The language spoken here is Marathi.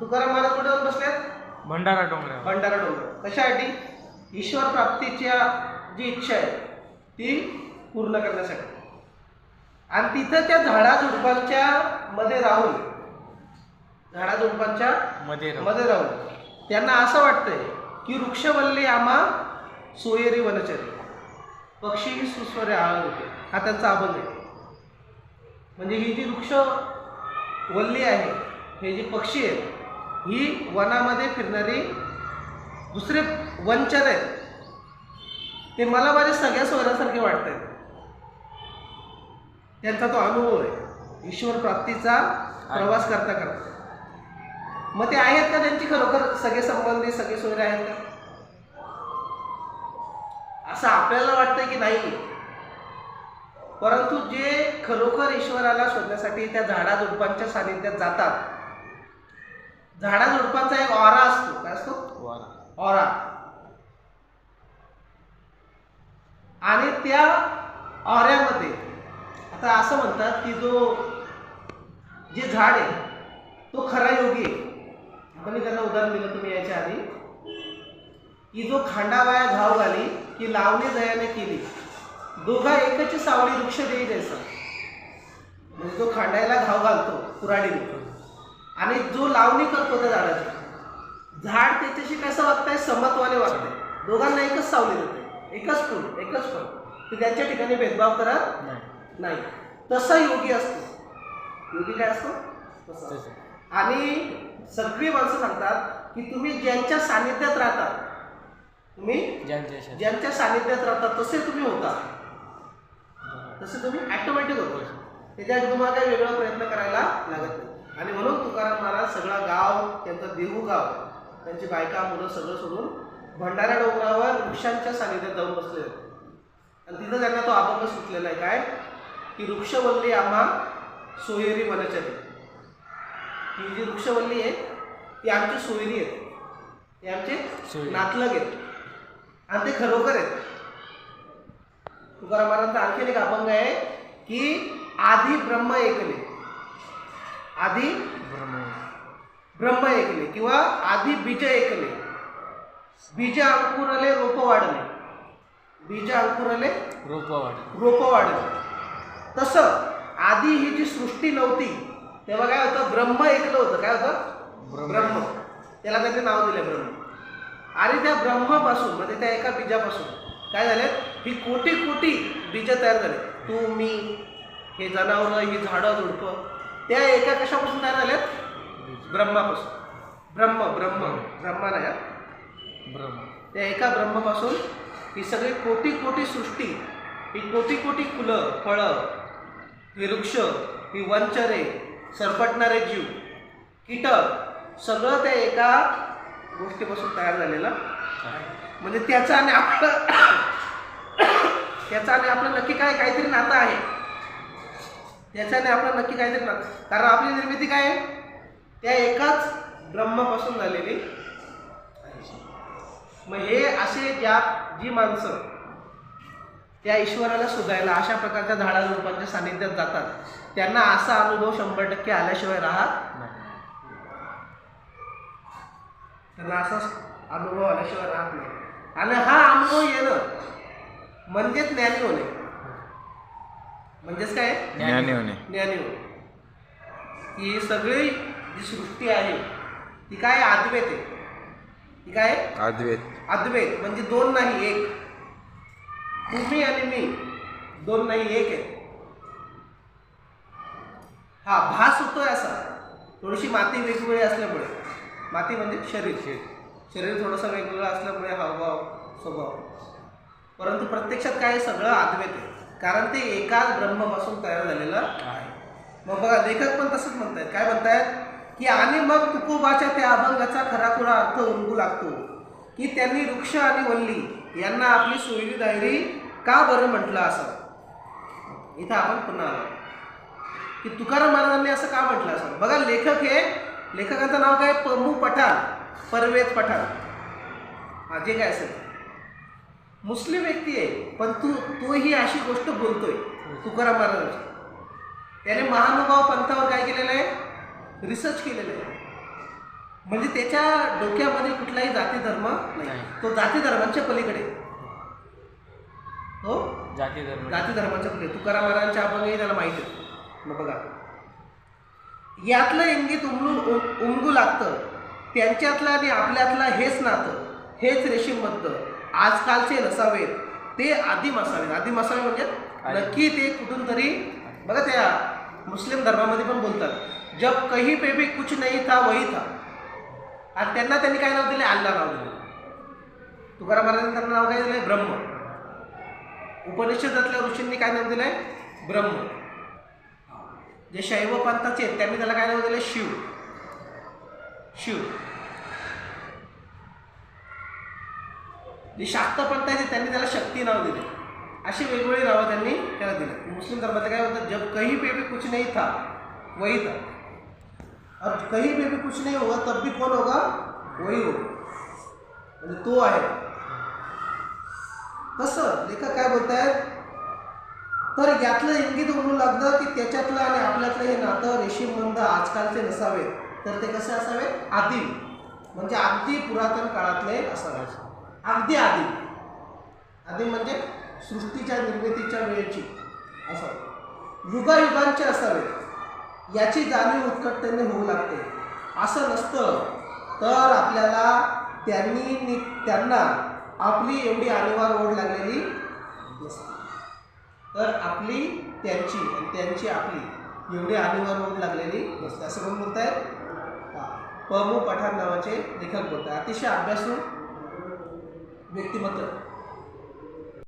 तुकाराम महाराज कुठे जाऊन बसलेत? भंडारा डोंगरावर. भंडारा डोंगर कशासाठी? ईश्वर प्राप्तीच्या जी इच्छा आहे ती पूर्ण करण्यासाठी. आणि तिथं त्या झाडा झुडपांच्या मध्ये राहून झाडा झुडपांच्या मध्ये. मध्ये राहून त्यांना असं वाटतंय की वृक्षवल्ली आम्हा सोयरी वनचरी. पक्षी सुस्वरे आळ होते. हा त्यांचा अभंग आहे. म्हणजे ही जी वृक्ष वल्ली आहे हे जे पक्षी आहेत ही वनामध्ये फिरणारी दुसरे वनचर आहेत. ते मला माझ्या सगळ्या सोयऱ्यासारखे वाटत आहेत त्यांचा तो अनुभव आहे. ईश्वर प्राप्तीचा प्रवास करता करता. मग ते आहेत का त्यांची खरोखर सगळे संबंधी सगळे सोयरे आहेत का? असं आपल्याला वाटतं की नाही. परंतु जे खरोखर ईश्वराला शोधण्यासाठी त्या झाडा झुडपांच्या सानिध्यात जातात झाडा झुडपांचा एक ऑरा असतो. काय असतो. ऑरा आणि त्या ऑऱ्यामध्ये आता असं म्हणतात की जो जे झाड आहे तो खरा योगी आहे. मी त्यांना उदाहरण दिलं तुम्ही याच्या आधी. की जो खांडावाया घाव घाली की लावणी दयाने केली दोघा एकच सावली वृक्ष देई जैसा म्हणजे जो खांडायला घाव घालतो कुऱ्हाडीने. आणि जो लावणी करतो त्या झाडाची. झाड त्याच्याशी कसं वागतंय? समत्वाने वागतंय. दोघांना एकच सावली देते. एकच फूल एकच फळ. ते त्यांच्या ठिकाणी भेदभाव करत नाही. नाही. तसा योगी असतो. योगी काय असतो? तसा. आणि सगळी माणसं सांगतात की तुम्ही ज्यांच्या सानिध्यात राहता तुम्ही. ज्यांच्या सानिध्यात राहता तसे तुम्ही होता. तसे तुम्ही ॲटोमॅटिक होतो. त्याच्यासाठी तुम्हाला काही वेगळा प्रयत्न करायला लागत नाही. आणि म्हणून तुकाराम महाराज सगळा गाव त्यांचा देहू गाव त्यांची बायका मुलं सगळं सोडून भंडारा डोंगरावर वृक्षांच्या सानिध्यात जाऊन बसले होते. आणि तिथं त्यांना तो अभंग सुटलेला आहे. काय? की वृक्षवल्ली आम्हा सोयरी वनचरी. ही जी वृक्षवल्ली आहे ती आमची सोयरी आहे. ते आमचे. नातलग आहेत. आणि ते खरोखर आहेत. तुकाराम महाराजांचा आणखीन एक अभंग आहे की आधी ब्रह्म एकले. आधी ब्रह्म. ब्रह्म एकले किंवा आधी बीज एकले. बीज अंकुरले रोप वाढले. बीज अंकुरले रोपवाडी रोप वाढले. तसं आधी ही जी सृष्टी नव्हती तेव्हा काय होतं? ब्रह्म एकलं होतं. काय होतं? ब्रह्म. त्याला त्यांनी नाव दिलं ब्रह्म. आणि त्या ब्रह्मापासून म्हणजे त्या एका बीजापासून काय झाले? ही कोटी कोटी बीज तयार झाले. तू मी हे जनावरं ही झाडं झुडपं त्या एका कशापासून तयार झाल्यात ब्रह्मापासून ब्रह्म ब्रह्म ब्रह्मा नाही. ब्रह्म त्या एका ब्रह्मापासून ही सगळी कोटी कोटी सृष्टी ही कोटी कोटी फुलं फळं हे वृक्ष ही वंचरे सरपटणारे जीव कीटक सगळं त्या एका गोष्टीपासून तयार झालेलं आहे. म्हणजे त्याचं आणि आपलं त्याचं आणि आपलं नक्की काय काहीतरी नातं आहे त्याच्याने आपलं नक्की काहीतरी कारण आपली निर्मिती काय आहे? त्या एकाच ब्रह्मापासून झालेली. मग हे असे ज्या जी माणसं त्या ईश्वराला शोधायला अशा प्रकारच्या झाडाझुडपांच्या सानिध्यात जातात. त्यांना असा अनुभव शंभर टक्के आल्याशिवाय राहत नाही. त्यांना असा अनुभव आल्याशिवाय राहत नाही. आणि हा अनुभव येणं म्हणजेच ज्ञानी होणे. म्हणजेच काय? ज्ञानी होणे ज्ञानी होणे ही सगळी जी सृष्टी आहे ती काय अद्वैत आहे? ती काय? आहे? अद्वैत अद्वैत म्हणजे दोन नाही एक. तुम्ही आणि मी दोन नाही एक आहे. हा भास होतोय असा. थोडीशी माती वेगवेगळी असल्यामुळे. माती म्हणजे शरीर. शरीर. थोडंसं वेगवेगळं असल्यामुळे हावभाव स्वभाव. परंतु प्रत्यक्षात काय आहे? सगळं अद्वैत आहे. कारण ते एकाच ब्रह्मापासून तयार झालेलं आहे. मग बघा लेखक पण तसंच म्हणतायत. काय म्हणतायत? की आणि मग तुकोबाच्या त्या अभंगाचा खराखुरा अर्थ उमगू लागतो. की त्यांनी वृक्ष आणि वल्ली यांना आपली सोयरी दायरी का बरं म्हटलं असं? इथं आपण पुन्हा आलो. की तुकाराम महाराजांनी असं का म्हटलं असं? बघा लेखक हे लेखकाचं नाव काय? पमू पठाण परवेज पठाण. हा जे काय असेल. मुस्लिम व्यक्ती आहे पण तू तोही अशी गोष्ट बोलतोय तुकाराम महाराजांची त्याने महानुभाव पंथावर काय केलेलं आहे? रिसर्च केलेलं आहे. म्हणजे त्याच्या डोक्यामध्ये कुठलाही जाती धर्म नाही. तो जाती धर्मांच्या पलीकडे. हो? जाती धर्म. जाती धर्माच्या पुढे तुकाराम महाराजांच्या अभंगही त्याला माहिती आहे. मग बघा. यातलं इंगित उमलू उम- उमगू लागतं. त्यांच्यातलं आणि आपल्यातलं हेच नातं. हेच रेशीमबद्ध. आजकालचे नसावेत ते आदिम असावेत आदिम असावे म्हणजे. नक्की ते कुठून तरी बघा त्या मुस्लिम धर्मामध्ये पण बोलतात जब कहीं पे भी कुछ नहीं था वही था. आणि त्यांना त्यांनी काय नाव दिले अल्ला नाव दिले तुकाराम महाराजांनी त्यांना नाव काय दिलंय? ब्रह्म. उपनिषदातल्या ऋषींनी काय नाव दिलंय? ब्रह्म. जे शैव पंथाचे आहेत त्यांनी त्याला काय नाव दिलंय? शिव. शिव. जे शाक्त आहे त्यांनी त्याला शक्ती नाव दिले. अशी वेगवेगळी नावं त्यांनी त्याला दिली. मुस्लिम धर्मात काय होतं? जब कहीं पे भी कुछ नहीं था वही था. और कहीं पे भी कुछ नहीं होगा तब भी कौन होगा? वही होगा. म्हणजे तो आहे. तसं लेखक काय बोलतायत? तर यातलं इंगित म्हणू लागतं की त्याच्यातलं आणि आपल्यातलं हे नातं रेशीमबंध आजकालचे नसावे तर ते कसे असावे? आदिम. म्हणजे अगदी पुरातन काळातले असावे अगदी आधी. आधी म्हणजे सृष्टीच्या निर्मितीच्या वेळेची असं. युगायुगांचे असावे. याची जाणीव उत्कटतेने होऊ लागते. असं नसतं. तर आपल्याला त्यांनी नि- त्यांना आपली एवढी आनिवार ओढ लागलेली नसते. तर आपली त्यांची आणि त्यांची आपली एवढी आनिवार ओढ लागलेली नसते. असं कोण बोलत आहे प. पठाण नावाचे लेखक बोलत आहे अतिशय अभ्यासू व्यक्तिमत्व.